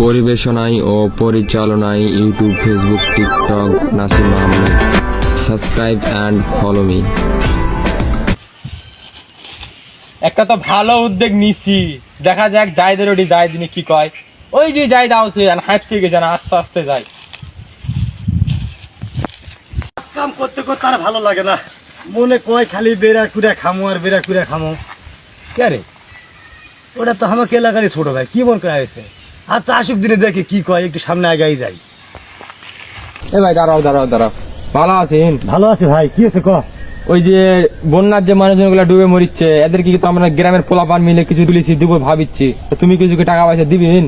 পরিবেশনায় ও পরিচালনায় YouTube Facebook TikTok Nasim Ahmed. Subscribe and follow me. একটা তো ভালো উদ্যোগ নিছি। দেখা যাক জায়দের ওটি যায় দিনে কি কয়। ওই যে যাই দাওছে আর হাঁপসে গেছে না আস্তে আস্তে যায়। কাম করতে করতে আর ভালো লাগে না। মনে কয় খালি বেড়া কুড়া খামো আর বেড়া কুড়া খামো। কে রে? ওটা তো আমাকে এলাকারই ছোট ভাই কি মন করা হয়েছে? আচ্ছা আসুক দিনে দেখে কি কয় একটু সামনে আগাই যাই। এ ভাই দাঁড়াও দাঁড়াও দাঁড়াও। ভালো আছেন? ভালো আছে ভাই কি আছে ক? ওই যে বন্যার যে মানুষজনগুলো ডুবে মরিচ্ছে এদের কি তো আমরা গ্রামের পোলাপান মিলে কিছু তুলেছি দিব ভাবিচ্ছি। তো তুমি কিছু কি টাকা পয়সা দিবেন?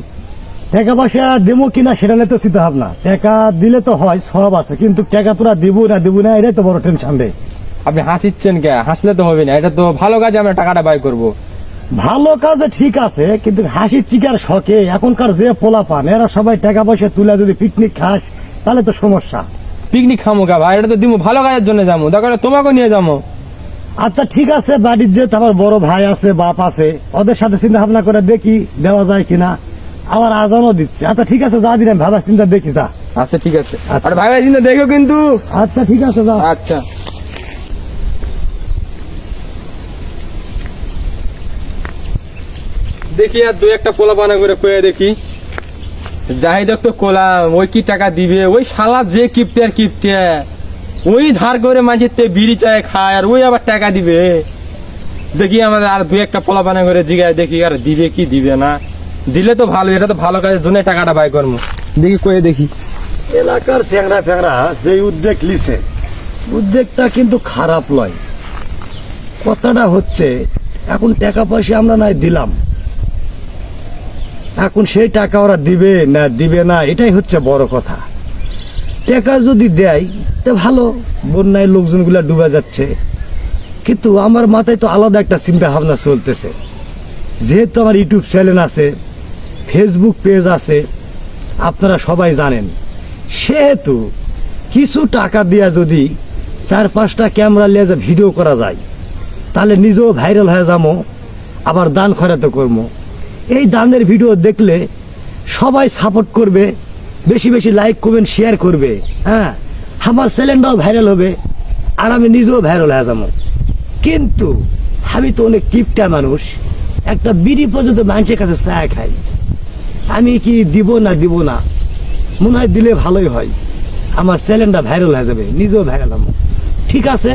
টাকা পয়সা দেবো কিনা সেটা নিয়ে তো চিন্তা ভাবনা। টাকা দিলে তো হয় সব আছে কিন্তু টাকা তোরা দিব না দিব না এটাই তো বড় টেনশন রে আপনি হাসিচ্ছেন কে? হাসলে তো হবে না এটা তো ভালো কাজে আমরা টাকাটা বাই করব। ভালো কাজে ঠিক আছে কিন্তু হাসির চিকার শখে এখনকার যে পোলা পান এরা সবাই টাকা পয়সা তুলে যদি পিকনিক খাস তাহলে তো সমস্যা। পিকনিক খামো কা ভাই এটা তো দিব ভালো কাজের জন্য যাব দরকার হলে তোমাকেও নিয়ে যাব আচ্ছা ঠিক আছে বাড়ির যে আমার বড় ভাই আছে বাপ আছে ওদের সাথে চিন্তা ভাবনা করে দেখি দেওয়া যায় কিনা। আবার আজানও দিচ্ছে। আচ্ছা ঠিক আছে যা দিলাম ভাবার চিন্তা দেখি যা। আচ্ছা ঠিক আছে। আর ভাই ভাই চিন্তা দেখো কিন্তু। আচ্ছা ঠিক আছে যা। আচ্ছা। দেখি আর দুই একটা পোলা পানা করে কয়ে দেখি। দেখ তো কোলা, ওই কি টাকা দিবে? ওই শালা যে কিপটে আর কিপটে। ওই ধার করে মাঝের তে বিড়ি চায় খায় আর ওই আবার টাকা দিবে। দেখি আমাদের আর দুই একটা পোলা পানা করে জিগায় দেখি আর দিবে কি দিবে না। দিলে তো ভালো, এটা তো ভালো কাজের জন্য টাকাটা বাই করব দেখি কয়ে দেখি। এলাকার চ্যাংরা ফ্যাংরা যে উদ্যোগ লিছে উদ্যোগটা কিন্তু খারাপ লয়। কথাটা হচ্ছে, এখন টাকা পয়সা আমরা নাই, দিলাম। এখন সেই টাকা ওরা দিবে না দিবে না, এটাই হচ্ছে বড় কথা। টাকা যদি দেয়, তো ভালো, বন্যায় লোকজনগুলা ডুবে যাচ্ছে। কিন্তু আমার মাথায় তো আলাদা একটা চিন্তা ভাবনা চলতেছে। যেহেতু আমার ইউটিউব চ্যানেল আছে, ফেসবুক পেজ আছে, আপনারা সবাই জানেন, সেহেতু কিছু টাকা দিয়া যদি চার পাঁচটা ক্যামেরা নিয়ে যে ভিডিও করা যায়, তাহলে নিজেও ভাইরাল হয়ে যাব আবার দান খরাতে করব এই দানের ভিডিও দেখলে সবাই সাপোর্ট করবে, বেশি বেশি লাইক করবেন শেয়ার করবে হ্যাঁ? আমার চ্যানেলটাও ভাইরাল হবে, আর আমি নিজেও ভাইরাল হয়ে যাব। কিন্তু আমি তো অনেক কিপটা মানুষ, একটা বিড়ি পর্যন্ত মানুষের কাছে চা খাই। আমি কি দিব না দিব না, মনে হয় দিলে ভালোই হয়। আমার চ্যানেলটা ভাইরাল হয়ে যাবে, নিজেও ভাইরাল হব। ঠিক আছে,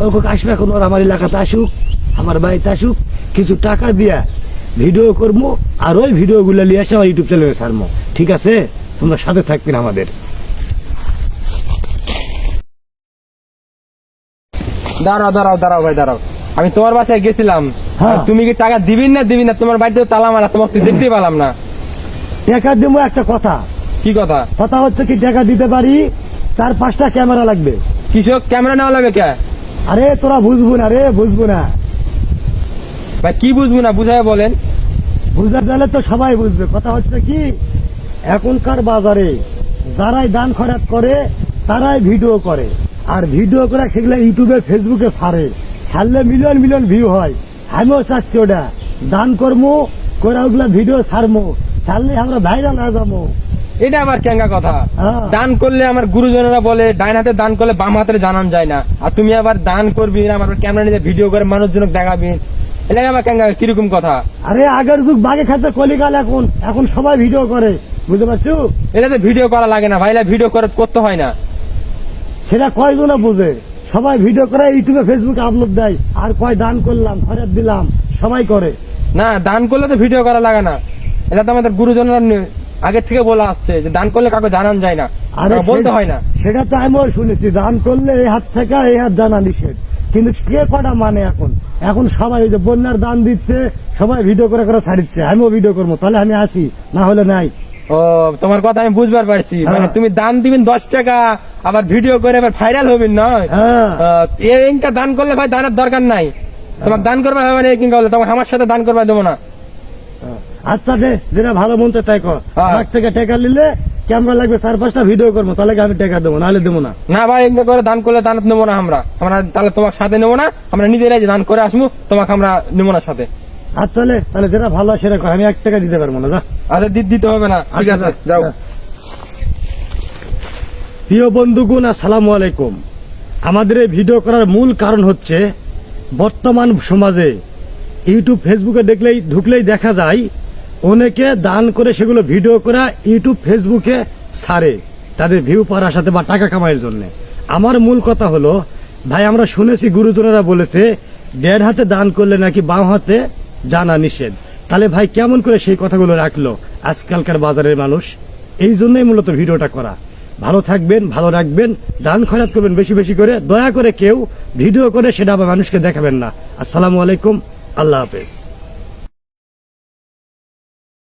ওরকম আসবে এখন ওর আমার এলাকাতে আসুক, আমার বাড়িতে আসুক, কিছু টাকা দিয়া ভিডিও করব আর ওই ভিডিওগুলো নিয়ে এসে আমার ইউটিউব চ্যানেলে ছাড়বো ঠিক আছে? তোমরা সাথে থাকবেন আমাদের। দাঁড়াও দাঁড়াও দাঁড়াও ভাই দাঁড়াও। আমি তোমার বাসায় গেছিলাম। হ্যাঁ। তুমি কি টাকা দিবি না দিবি না? তোমার বাড়িতে তালা মারা তোমাকে তো দেখতেই পেলাম না। টাকা দেবো একটা কথা। কি কথা? কথা হচ্ছে কি টাকা দিতে পারি চার পাঁচটা ক্যামেরা লাগবে। কৃষক ক্যামেরা নেওয়া লাগবে কে? আরে তোরা বুঝব না রে বুঝব না। ভাই কি বুঝব না বুঝায় বলেন। বুঝতে গেলে তো সবাই বুঝবে। কথা হচ্ছে কি এখনকার বাজারে যারাই দান খরাত করে তারাই ভিডিও করে। আর ভিডিও করে সেগুলো ইউটিউবে ফেসবুকে ছাড়ে। ছাড়লে মিলিয়ন মিলিয়ন ভিউ হয়। আমিও চাচ্ছি ওটা। দান করব করে ওগুলা ভিডিও ছাড়বো ছাড়লে আমরা ভাইরাল হয়ে যাব। এটা আমার কেঙ্গা কথা। হ্যাঁ। দান করলে আমার গুরুজনেরা বলে ডাইন হাতে দান করলে বাম হাতে জানান যায় না। আর তুমি আবার দান করবি না আমার ক্যামেরা নিয়ে ভিডিও করে মানুষজনক দেখাবি। এটা আমার কেঙ্গা কীরকম কথা? আরে আগের যুগ বাগে খাতে কলিকাল এখন এখন সবাই ভিডিও করে বুঝতে পারছ? এটা তো ভিডিও করা লাগে না ভাইলা ভিডিও করে করতে হয় না। সেটা কয়জনে বুঝে? সবাই ভিডিও করে ইউটিউবে ফেসবুকে আপলোড দেয় আর কয় দান করলাম খরচ দিলাম সবাই করে। না দান করলে তো ভিডিও করা লাগে না। এটা তো আমাদের গুরুজনরা আগের থেকে বলা আসছে যে দান করলে কাউকে জানান যায় না। আরে বলতে সেটা- হয় না। সেটা তো আমিও শুনেছি দান করলে এই হাত থেকে এই হাত জানা নিষেধ। কিন্তু কে কটা মানে এখন? এখন সবাই ওই যে বন্যার দান দিচ্ছে সবাই ভিডিও করে করে ছাড়িচ্ছে। আমিও ভিডিও করব তাহলে আমি আসি না হলে নাই। ও তোমার কথা আমি বুঝবার পারছি। হ্যাঁ। মানে তুমি দান দিবেন দশ টাকা আবার ভিডিও করে আবার ভাইরাল হবেন নয় হ্যাঁ। এনকা দান করলে ভাই দানের দরকার নাই। তোমার দান করবে হবে না কিংবা বলে? তোমার আমার সাথে দান করবে দেবো না। আচ্ছা দে যেটা ভালো মন তাই কর। হ্যাঁ। থেকে টেকা নিলে ক্যামেরা লাগবে চার পাঁচটা ভিডিও করব তাহলে আমি টেকা দেবো? নাহলে দেবো না। না ভাই এনকা করে দান করলে দান নেব না আমরা। আমরা তাহলে তোমার সাথে নেব না আমরা নিজেরাই দান করে আসব তোমাকে আমরা নেব না সাথে। আর চলে তাহলে যেটা ভালো হয় সেটা আমি এক টাকা দিতে পারব না যা। আচ্ছা দিতে হবে না ঠিক আচ্ছা, আছে যাও। প্রিয় বন্ধুগণ আসসালামু আলাইকুম। আমাদের এই ভিডিও করার মূল কারণ হচ্ছে বর্তমান সমাজে ইউটিউব ফেসবুকে দেখলেই ঢুকলেই দেখা যায় অনেকে দান করে সেগুলো ভিডিও করা ইউটিউব, ফেসবুকে ছাড়ে তাদের ভিউ পাওয়ার আসাতে বা টাকা কামাইয়ের জন্য। আমার মূল কথা হলো, ভাই, আমরা শুনেছি গুরুজনেরা বলেছে, দেড় হাতে দান করলে নাকি বাম হাতে জানা নিষেধ। তাহলে ভাই, কেমন করে সেই কথাগুলো রাখল আজকালকার বাজারের মানুষ? এই জন্যই মূলত ভিডিওটা করা। ভালো থাকবেন, ভালো রাখবেন, দান খয়রাত করবেন বেশি বেশি করে। দয়া করে কেউ ভিডিও করে সেটা আবার মানুষকে দেখাবেন না। আসসালামু আলাইকুম, আল্লাহ হাফেজ।